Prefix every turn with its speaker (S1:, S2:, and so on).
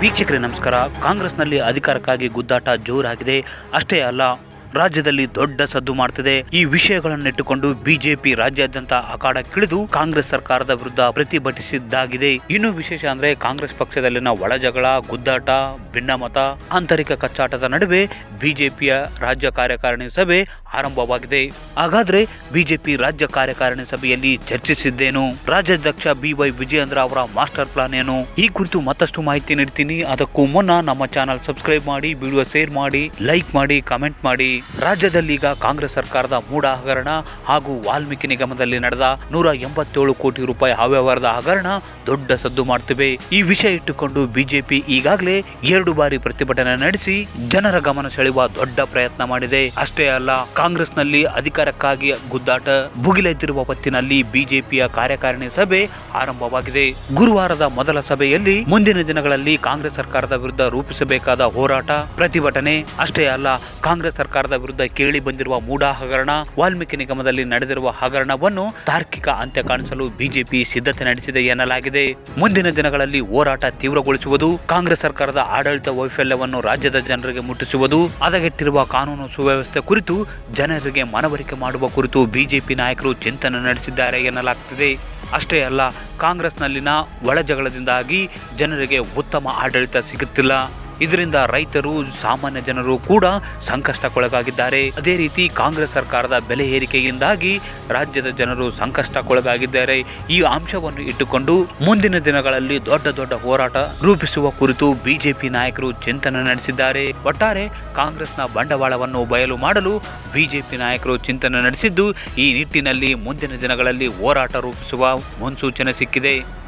S1: ವೀಕ್ಷಕರೇ ನಮಸ್ಕಾರ. ಕಾಂಗ್ರೆಸ್ನಲ್ಲಿ ಅಧಿಕಾರಕ್ಕಾಗಿ ಗುದ್ದಾಟ ಜೋರಾಗಿದೆ. ಅಷ್ಟೇ ಅಲ್ಲ ರಾಜ್ಯದಲ್ಲಿ ದೊಡ್ಡ ಸದ್ದು ಮಾಡ್ತಿದೆ. ಈ ವಿಷಯಗಳನ್ನಿಟ್ಟುಕೊಂಡು ಬಿಜೆಪಿ ರಾಜ್ಯಾದ್ಯಂತ ಅಖಾಡಕ್ಕಿಳಿದು ಕಾಂಗ್ರೆಸ್ ಸರ್ಕಾರದ ವಿರುದ್ಧ ಪ್ರತಿಭಟಿಸಿದ್ದಾಗಿದೆ. ಇನ್ನು ವಿಶೇಷ ಅಂದ್ರೆ ಕಾಂಗ್ರೆಸ್ ಪಕ್ಷದಲ್ಲಿನ ಒಳಜಗಳ, ಗುದ್ದಾಟ, ಭಿನ್ನಮತ, ಆಂತರಿಕ ಕಚ್ಚಾಟದ ನಡುವೆ ಬಿಜೆಪಿಯ ರಾಜ್ಯ ಕಾರ್ಯಕಾರಿಣಿ ಸಭೆ ಆರಂಭವಾಗಿದೆ. ಹಾಗಾದ್ರೆ ಬಿಜೆಪಿ ರಾಜ್ಯ ಕಾರ್ಯಕಾರಿಣಿ ಸಭೆಯಲ್ಲಿ ಚರ್ಚಿಸಿದ್ದೇನು? ರಾಜ್ಯಾಧ್ಯಕ್ಷ ಬಿ ವೈ ವಿಜಯೇಂದ್ರ ಅವರ ಮಾಸ್ಟರ್ ಪ್ಲಾನ್ ಏನು? ಈ ಕುರಿತು ಮತ್ತಷ್ಟು ಮಾಹಿತಿ ನೀಡ್ತೀನಿ. ಅದಕ್ಕೂ ಮುನ್ನ ನಮ್ಮ ಚಾನಲ್ ಸಬ್ಸ್ಕ್ರೈಬ್ ಮಾಡಿ, ವಿಡಿಯೋ ಶೇರ್ ಮಾಡಿ, ಲೈಕ್ ಮಾಡಿ, ಕಮೆಂಟ್ ಮಾಡಿ. ರಾಜ್ಯದಲ್ಲಿ ಈಗ ಕಾಂಗ್ರೆಸ್ ಸರ್ಕಾರದ ಮೂಡ ಹಗರಣ ಹಾಗೂ ವಾಲ್ಮೀಕಿ ನಿಗಮದಲ್ಲಿ ನಡೆದ ನೂರ ಎಂಬತ್ತೇಳು ಕೋಟಿ ರೂಪಾಯಿ ಅವ್ಯವಹಾರದ ಹಗರಣ ದೊಡ್ಡ ಸದ್ದು ಮಾಡ್ತಿವೆ. ಈ ವಿಷಯ ಇಟ್ಟುಕೊಂಡು ಬಿಜೆಪಿ ಈಗಾಗಲೇ ಎರಡು ಬಾರಿ ಪ್ರತಿಭಟನೆ ನಡೆಸಿ ಜನರ ಗಮನ ಸೆಳೆಯುವ ದೊಡ್ಡ ಪ್ರಯತ್ನ ಮಾಡಿದೆ. ಅಷ್ಟೇ ಅಲ್ಲ, ಕಾಂಗ್ರೆಸ್ನಲ್ಲಿ ಅಧಿಕಾರಕ್ಕಾಗಿ ಗುದ್ದಾಟ ಭುಗಿಲೆದ್ದಿರುವ ಹೊತ್ತಿನಲ್ಲಿ ಬಿಜೆಪಿಯ ಕಾರ್ಯಕಾರಿಣಿ ಸಭೆ ಆರಂಭವಾಗಿದೆ. ಗುರುವಾರದ ಮೊದಲ ಸಭೆಯಲ್ಲಿ ಮುಂದಿನ ದಿನಗಳಲ್ಲಿ ಕಾಂಗ್ರೆಸ್ ಸರ್ಕಾರದ ವಿರುದ್ಧ ರೂಪಿಸಬೇಕಾದ ಹೋರಾಟ, ಪ್ರತಿಭಟನೆ, ಅಷ್ಟೇ ಅಲ್ಲ, ಕಾಂಗ್ರೆಸ್ ಸರ್ಕಾರದ ವಿರುದ್ಧ ಕೇಳಿ ಬಂದಿರುವ ಮೂಡಾ ಹಗರಣ ವಾಲ್ಮೀಕಿ ನಿಗಮದಲ್ಲಿ ನಡೆದಿರುವ ಹಗರಣವನ್ನು ತಾರ್ಕಿಕ ಅಂತ್ಯ ಕಾಣಿಸಲು ಬಿಜೆಪಿ ಸಿದ್ಧತೆ ನಡೆಸಿದೆ ಎನ್ನಲಾಗಿದೆ. ಮುಂದಿನ ದಿನಗಳಲ್ಲಿ ಹೋರಾಟ ತೀವ್ರಗೊಳಿಸುವುದು, ಕಾಂಗ್ರೆಸ್ ಸರ್ಕಾರದ ಆಡಳಿತ ವೈಫಲ್ಯವನ್ನು ರಾಜ್ಯದ ಜನರಿಗೆ ಮುಟ್ಟಿಸುವುದು, ಹದಗೆಟ್ಟಿರುವ ಕಾನೂನು ಸುವ್ಯವಸ್ಥೆ ಕುರಿತು ಜನರಿಗೆ ಮನವರಿಕೆ ಮಾಡುವ ಕುರಿತು ಬಿಜೆಪಿ ನಾಯಕರು ಚಿಂತನೆ ನಡೆಸಿದ್ದಾರೆ ಎನ್ನಲಾಗುತ್ತಿದೆ ಅಷ್ಟೇ ಅಲ್ಲ, ಕಾಂಗ್ರೆಸ್ನಲ್ಲಿನ ಒಳಜಗಳದಿಂದಾಗಿ ಜನರಿಗೆ ಉತ್ತಮ ಆಡಳಿತ ಸಿಗುತ್ತಿಲ್ಲ. ಇದರಿಂದ ರೈತರು, ಸಾಮಾನ್ಯ ಜನರು ಕೂಡ ಸಂಕಷ್ಟಕ್ಕೊಳಗಾಗಿದ್ದಾರೆ. ಅದೇ ರೀತಿ ಕಾಂಗ್ರೆಸ್ ಸರ್ಕಾರದ ಬೆಲೆ ಏರಿಕೆಯಿಂದಾಗಿ ರಾಜ್ಯದ ಜನರು ಸಂಕಷ್ಟಕ್ಕೊಳಗಾಗಿದ್ದಾರೆ. ಈ ಅಂಶವನ್ನು ಇಟ್ಟುಕೊಂಡು ಮುಂದಿನ ದಿನಗಳಲ್ಲಿ ದೊಡ್ಡ ದೊಡ್ಡ ಹೋರಾಟ ರೂಪಿಸುವ ಕುರಿತು ಬಿಜೆಪಿ ನಾಯಕರು ಚಿಂತನೆ ನಡೆಸಿದ್ದಾರೆ. ಒಟ್ಟಾರೆ ಕಾಂಗ್ರೆಸ್ನ ಬಂಡವಾಳವನ್ನು ಬಯಲು ಮಾಡಲು ಬಿಜೆಪಿ ನಾಯಕರು ಚಿಂತನೆ ನಡೆಸಿದ್ದು, ಈ ನಿಟ್ಟಿನಲ್ಲಿ ಮುಂದಿನ ದಿನಗಳಲ್ಲಿ ಹೋರಾಟ ರೂಪಿಸುವ ಮುನ್ಸೂಚನೆ ಸಿಕ್ಕಿದೆ.